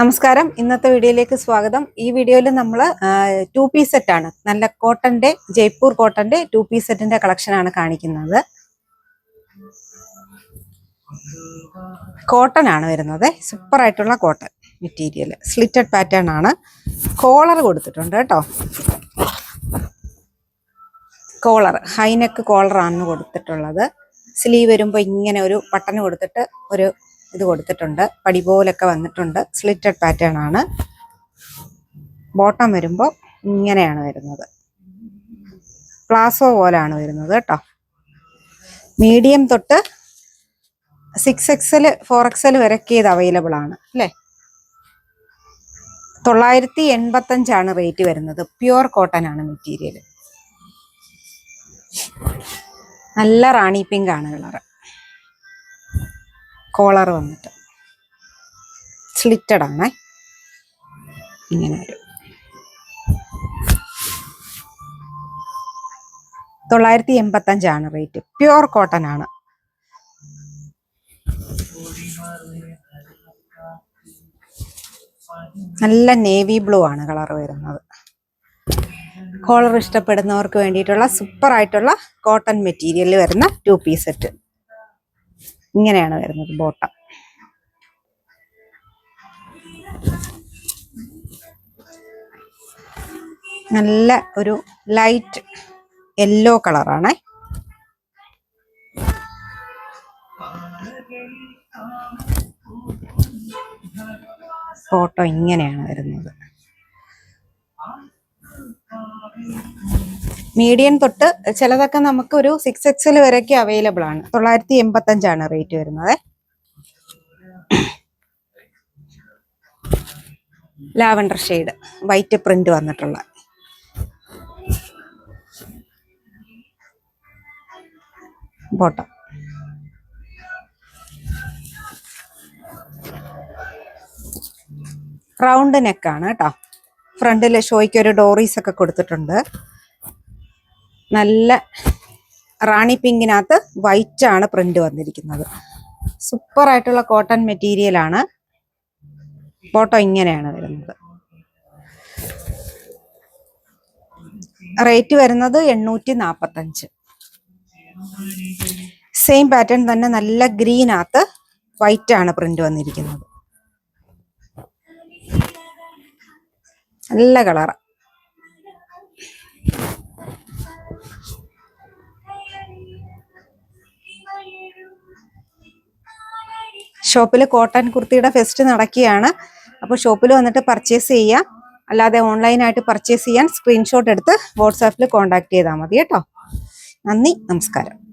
നമസ്കാരം. ഇന്നത്തെ വീഡിയോയിലേക്ക് സ്വാഗതം. ഈ വീഡിയോയിൽ നമ്മൾ ടു പീസ് സെറ്റ് ആണ്. നല്ല കോട്ടന്റെ ജയ്പൂർ കോട്ടന്റെ ടു പീസ് സെറ്റിന്റെ കളക്ഷൻ ആണ് കാണിക്കുന്നത്. കോട്ടൺ ആണ് വരുന്നത്. സൂപ്പർ ആയിട്ടുള്ള കോട്ടൺ മെറ്റീരിയൽ സ്ലിറ്റഡ് പാറ്റേൺ ആണ്. കോളർ കൊടുത്തിട്ടുണ്ട് കേട്ടോ. കോളർ ഹൈനെക്ക് ആണ് കൊടുത്തിട്ടുള്ളത്. സ്ലീവ് വരുമ്പോൾ ഇങ്ങനെ ഒരു ബട്ടൺ കൊടുത്തിട്ട് ഒരു ഇത് കൊടുത്തിട്ടുണ്ട്. പടി പോലൊക്കെ വന്നിട്ടുണ്ട്. സ്ലിറ്റഡ് പാറ്റേൺ ആണ്. ബോട്ടം വരുമ്പോൾ ഇങ്ങനെയാണ് വരുന്നത്. പ്ലാസോ പോലാണ് വരുന്നത് കേട്ടോ. മീഡിയം തൊട്ട് സിക്സ് എക്സൽ ഫോർ എക്സൽ വരെയൊക്കെ ഇത് അവൈലബിൾ ആണ് അല്ലേ? തൊള്ളായിരത്തി എൺപത്തഞ്ചാണ് റേറ്റ് വരുന്നത്. പ്യുവർ കോട്ടൺ ആണ് മെറ്റീരിയൽ നല്ല റാണി പിങ്ക് ആണ് കളറ് കോളർ വന്നിട്ട്. സ്ലിറ്റഡ് ആണേ. ഇങ്ങനെ വരും. തൊള്ളായിരത്തി എൺപത്തഞ്ചാണ് റേറ്റ്. പ്യുവർ കോട്ടൺ ആണ്. നല്ല നേവി ബ്ലൂ ആണ് കളർ വരുന്നത്. കോളർ ഇഷ്ടപ്പെടുന്നവർക്ക് വേണ്ടിയിട്ടുള്ള സൂപ്പർ ആയിട്ടുള്ള കോട്ടൺ മെറ്റീരിയൽ വരുന്ന ടു പീസ് സെറ്റ് ഇങ്ങനെയാണ് വരുന്നത് ബോട്ടം. നല്ല ഒരു ലൈറ്റ് യെല്ലോ കളറാണേ. ഫോട്ടോ ഇങ്ങനെയാണ് വരുന്നത്. മീഡിയം തൊട്ട് ചിലതൊക്കെ നമുക്ക് ഒരു സിക്സ് എക്സിൽ വരെയൊക്കെ അവൈലബിൾ ആണ്. തൊള്ളായിരത്തി എൺപത്തി അഞ്ചാണ് റേറ്റ് വരുന്നത്. ലാവൻഡർ ഷെയ്ഡ് വൈറ്റ് പ്രിന്റ് വന്നിട്ടുള്ള. ബോട്ടം റൗണ്ട് നെക്കാണ് കേട്ടോ ഫ്രണ്ടിൽ ഷോയ്ക്ക് ഒരു ഡോറീസ് ഒക്കെ കൊടുത്തിട്ടുണ്ട്. നല്ല റാണി പിങ്കിനകത്ത് വൈറ്റ് ആണ് പ്രിന്റ് വന്നിരിക്കുന്നത്. സൂപ്പർ ആയിട്ടുള്ള കോട്ടൺ മെറ്റീരിയൽ ആണ് ഫോട്ടോ ഇങ്ങനെയാണ് വരുന്നത്. റേറ്റ് വരുന്നത് എണ്ണൂറ്റി നാപ്പത്തഞ്ച് സെയിം പാറ്റേൺ തന്നെ നല്ല ഗ്രീനകത്ത് വൈറ്റ് ആണ് പ്രിന്റ് വന്നിരിക്കുന്നത്. നല്ല കളറ. ഷോപ്പിൽ കോട്ടൺ കുർത്തിയുടെ ഫെസ്റ്റ് നടക്കുകയാണ്. അപ്പോൾ ഷോപ്പിൽ വന്നിട്ട് പർച്ചേസ് ചെയ്യാം. അല്ലാതെ ഓൺലൈനായിട്ട് പർച്ചേസ് ചെയ്യാൻ സ്ക്രീൻഷോട്ട് എടുത്ത് വാട്സാപ്പിൽ കോൺടാക്ട് ചെയ്താൽ മതി കേട്ടോ. നന്ദി നമസ്കാരം.